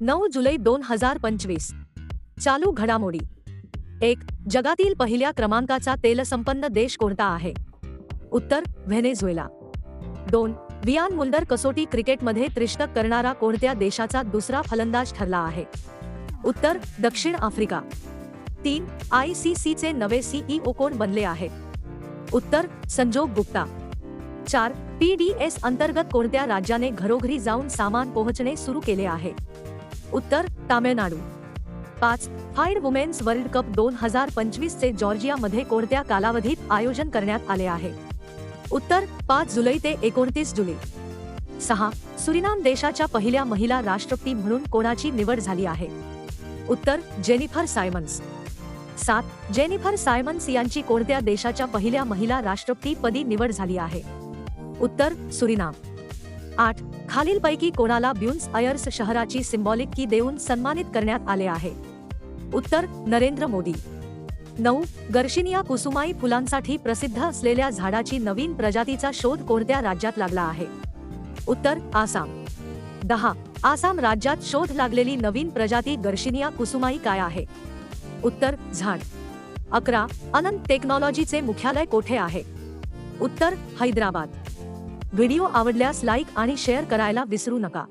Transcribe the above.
नऊ जुलै दोन हज़ार पंचवीस. चालू घडामोडी. एक, जगातील पहिल्या क्रमांकाचा तेलसंपन्न देश कोणता आहे? उत्तर, व्हेनेझुएला. दोन, वियान मुल्डर कसोटी क्रिकेटमध्ये त्रिशतक करणारा कोणत्या देशाचा दुसरा फलंदाज ठरला आहे? उत्तर, दक्षिण आफ्रिका. तीन, आय सी सीचे नवे सीईओ कोण बनले आहेत उत्तर, संजोग गुप्ता. चार, पी डी एस अंतर्गत कोणत्या राज्याने घरोघरी जाऊन सामान पोहोचणे सुरू केले आहे? उत्तर तामिळनाडू. पाच फाईड वुमेन्स वर्ल्ड कप दोन हजार पंचवीस चे जॉर्जियामध्ये कोणत्या कालावधीत आयोजन करण्यात आले आहे? उत्तर पाच जुलै ते एकोणतीस जुलै. सहा सुरिनाम देशाच्या पहिल्या महिला राष्ट्रपती म्हणून कोणाची निवड झाली आहे? उत्तर जेनिफर सायमन्स. सात जेनिफर सायमन्स यांची कोणत्या देशाच्या पहिल्या महिला राष्ट्रपती पदी निवड झाली आहे? उत्तर सुरिनाम. आठ खालीलपैकी कोणाला ब्युन्स अयर्स शहराची सिम्बॉलिक की देऊन सन्मानित करण्यात आले आहे? उत्तर नरेंद्र मोदी. नऊ गर्शिनिया कुसुमाई फुलांसाठी प्रसिद्ध असलेल्या झाडाची नवीन प्रजातीचा शोध कोणत्या राज्यात लागला आहे? उत्तर आसाम. दहा आसाम राज्यात शोध लागलेली नवीन प्रजाती गर्शिनिया कुसुमाई काय आहे? उत्तर झाड. अकरा अनंत टेक्नॉलॉजीचे मुख्यालय कोठे आहे? उत्तर हैदराबाद. व्हिडिओ आवडल्यास लाईक आणि शेअर करायला विसरू नका.